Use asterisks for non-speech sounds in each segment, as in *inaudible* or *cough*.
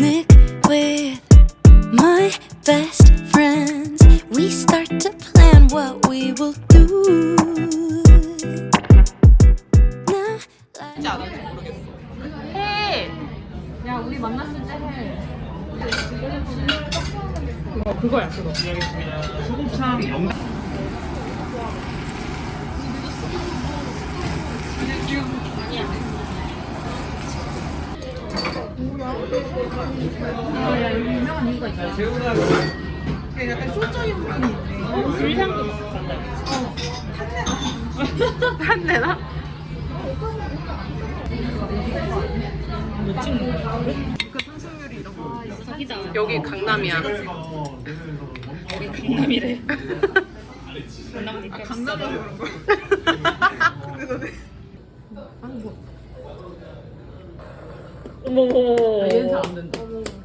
with my best 야 여기 유명한 이유가 있잖아. 약간 쇼적인 부분이 있네. 불향도 비슷한데. 한 대나? 못 찍는 거야? 그 상승률이 이런 거. 사기다. 여기 강남이야. 강남이래. *laughs* 강남이니까 아, 강남이라서 그런 거야. 근데 너네. 아니 뭐. 어머머머. 얘는 잘 안 된다. 아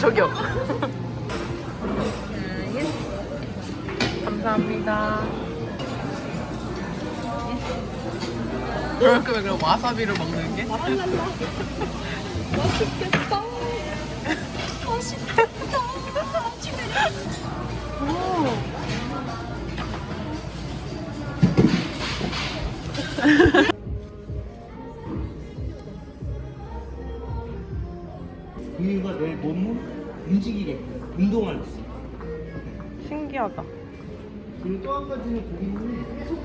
저기요. 감사합니다. 그럴 거면 그럼 와사비를 먹는 게? *laughs* 근육과 내 몸을 움직이게끔 운동할 수 있어. 신기하다. 그리고 또 한 가지는 고객님이 계속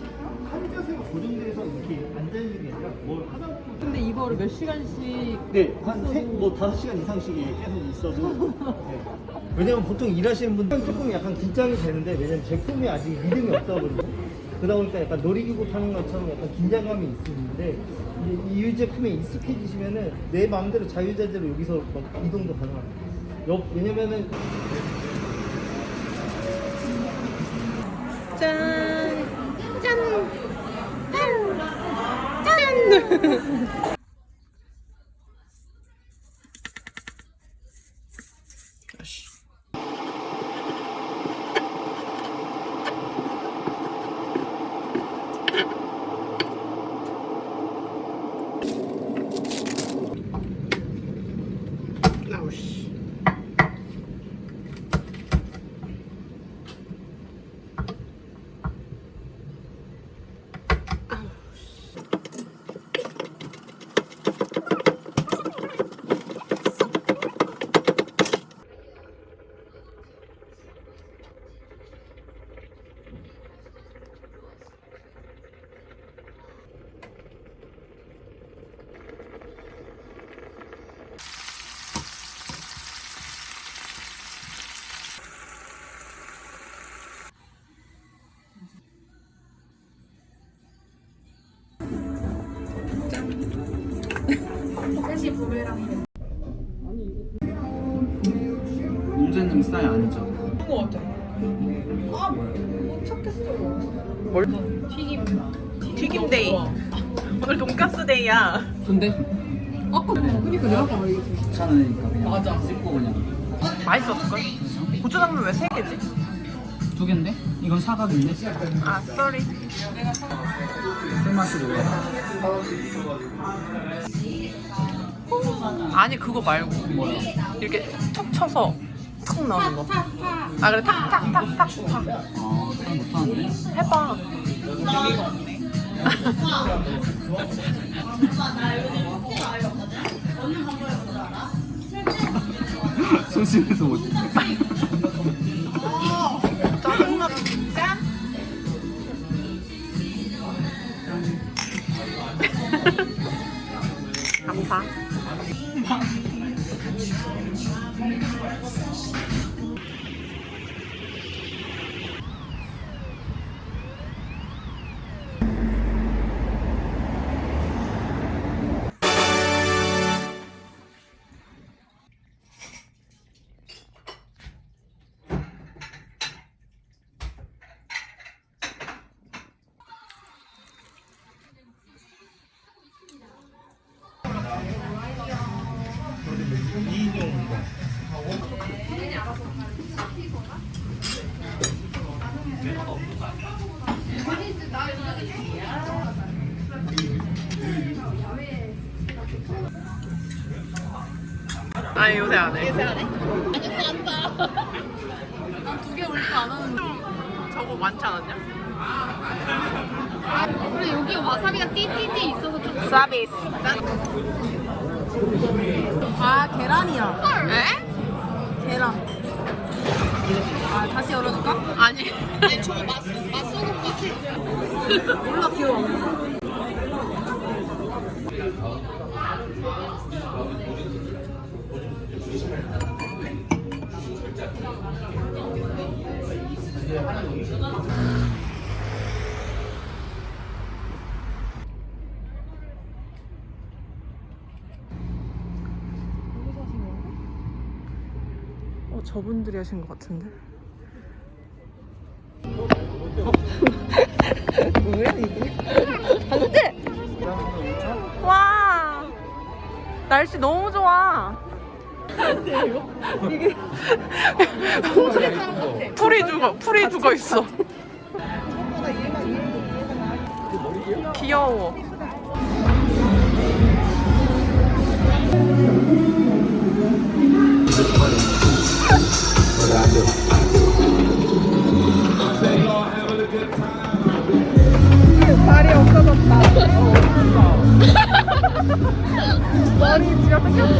한 자세가 고정돼서 이렇게 앉아있는 게 아니라 뭘 하다 보면 근데 이거를 몇 시간씩 네, 한 세, 뭐 다섯 시간 이상씩 계속 있어도 네. 왜냐면 보통 일하시는 분들 조금 약간 긴장이 되는데 왜냐면 제품이 아직 믿음이 없다 보니까 그러다 보니까 약간 놀이기구 타는 것처럼 약간 긴장감이 있는데 이, 이 제품에 익숙해지시면은 내 마음대로 자유자재로 여기서 막 이동도 가능합니다. 왜냐면은 짠! 짠! 짠! 짠! 데이. 오늘 돈가스 데이야. 귀찮으니까 그냥 맞아. 씹고 그냥 맛있었을걸? 고추장면 왜 세 개지? 두 개인데? 이건 사각인데? 아, 쏘리. 술맛으로 왜? 아니, 그거 말고. 뭐야? 이렇게 툭 쳐서 툭 나오는 거. 아, 그래, 탁, 탁, 탁, 탁, 탁. 아, 잘 못하는데? 해봐. 소심해서 못 *laughs* 아니 요새 안 해. 요새 안 해? 아니 한다. 난두 개 올리고 안 하는. 좀 저거 많지 않았냐? 근데 여기 와사비가 띠띠띠 있어서 좀 서비스. 아 계란이야 에? 계란 아 다시 열어줄까? 아니. 아니 저거 맛, 맛소금 같아 몰라 귀여워 어 저분들이 하신 것 같은데. 날씨 너무 좋아. 이게 풀이 죽어 풀이 죽어 있어. 귀여워. 머리 진짜 뜯겼어.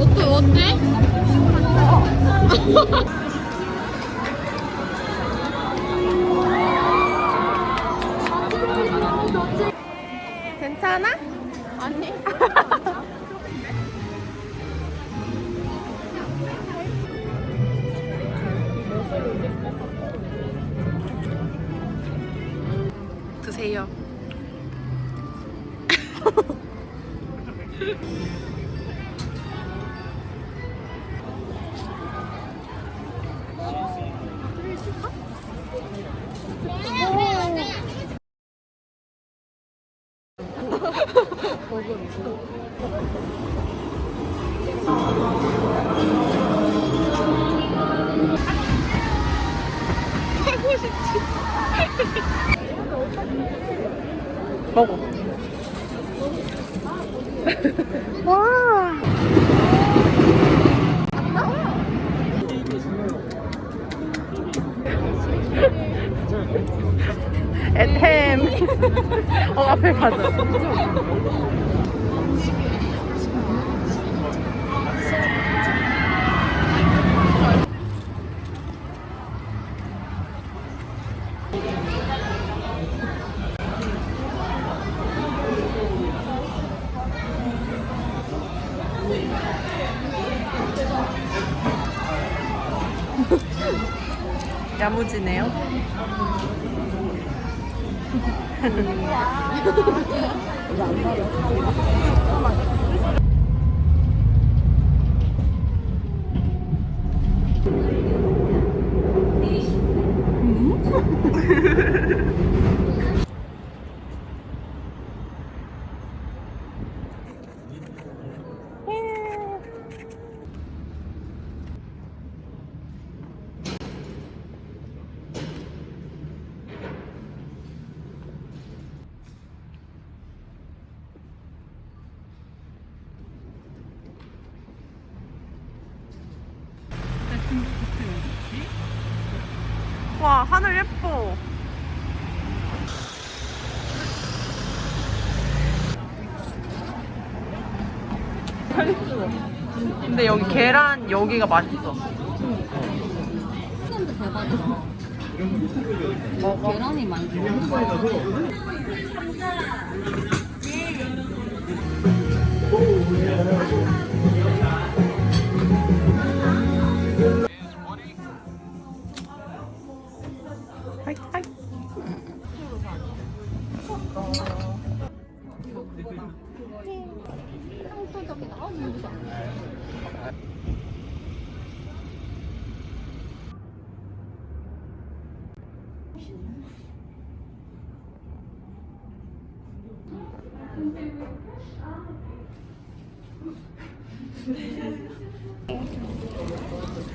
어때 어때? 괜찮아? 아니 드세요. *laughs* 먹어. 에템. *laughs* *laughs* *laughs* 어, 앞에 가자. 야무지네요. *laughs* 와, 하늘 예뻐. 근데 여기 계란 여기가 맛있어. 계란이 많이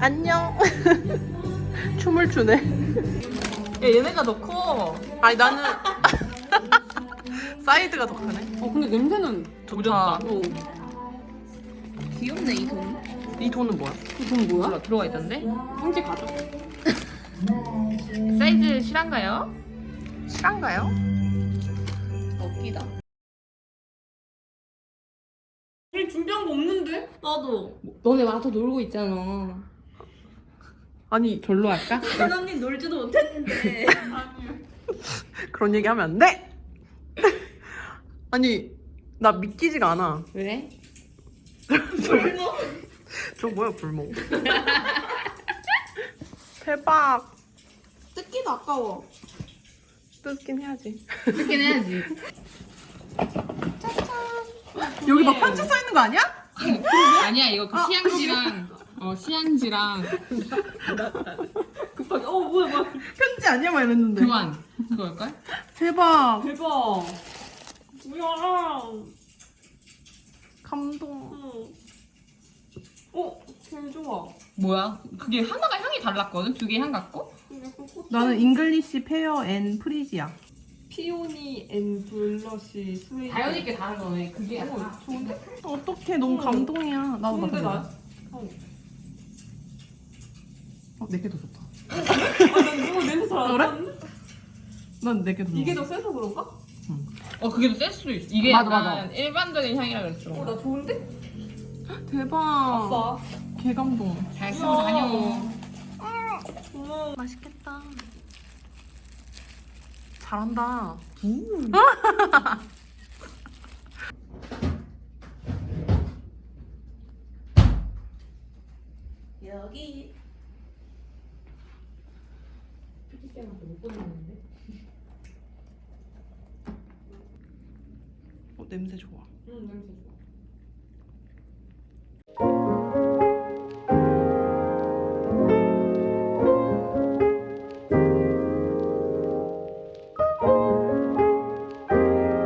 안녕. *laughs* 춤을 추네. 야 얘네가 더 커. 아니 나는 *laughs* 사이드가 더 크네. 어 근데 냄새는 좋다. 어. 귀엽네 이 돈. 이 돈은 뭐야? 이돈 뭐야? 몰라 들어가 있던데? 형제 가져. *laughs* 사이즈 실한가요? 실한가요? 웃기다. 우리 준비한 거 없는데? 나도. 너네 와서 놀고 있잖아. 아니 절로 할까? 언니 놀지도 못했는데. *laughs* 그런 얘기 하면 안 돼. *laughs* 아니 나 믿기지가 않아. 왜? *laughs* 저 뭐야 불멍. 대박. 뜯기도 아까워. 뜯긴 해야지. 뜯긴 해야지 여기 막 편지 써 있는 거 아니야? 아니야 이거 그 시향지랑 어 시향지랑 어 뭐야 뭐야. 편지 아니야 막 이랬는데. 교환 그걸걸? 대박. 대박. 뭐야. 감동. 어, 제일 좋아. 뭐야? 그게 하나가 향이 달랐거든? 두 개 향 같고? 나는 잉글리시 페어 앤 프리지아. 피오니 앤 블러쉬 스웨이. 자연있게 다른 거네 그게 약간 좋은데? 어떡해 너무 감동이야. 나도 좋은데 나. 맡아봐. 어, 네 내게 더 좋다. 아, 난 너무 냄새 잘안나는난 내게 더. 이게 더 세서 그런가? 어 그게 더셀 수도 있어. 이게 맞아, 맞아. 일반적인 향이라 그랬어. 어, 나 좋은데? 대박. 아싸. 개감동. 잘 쓰고 다녀. 음. 맛있겠다. 잘한다. *laughs* 여기 못 보냈는데. 어 냄새 좋아.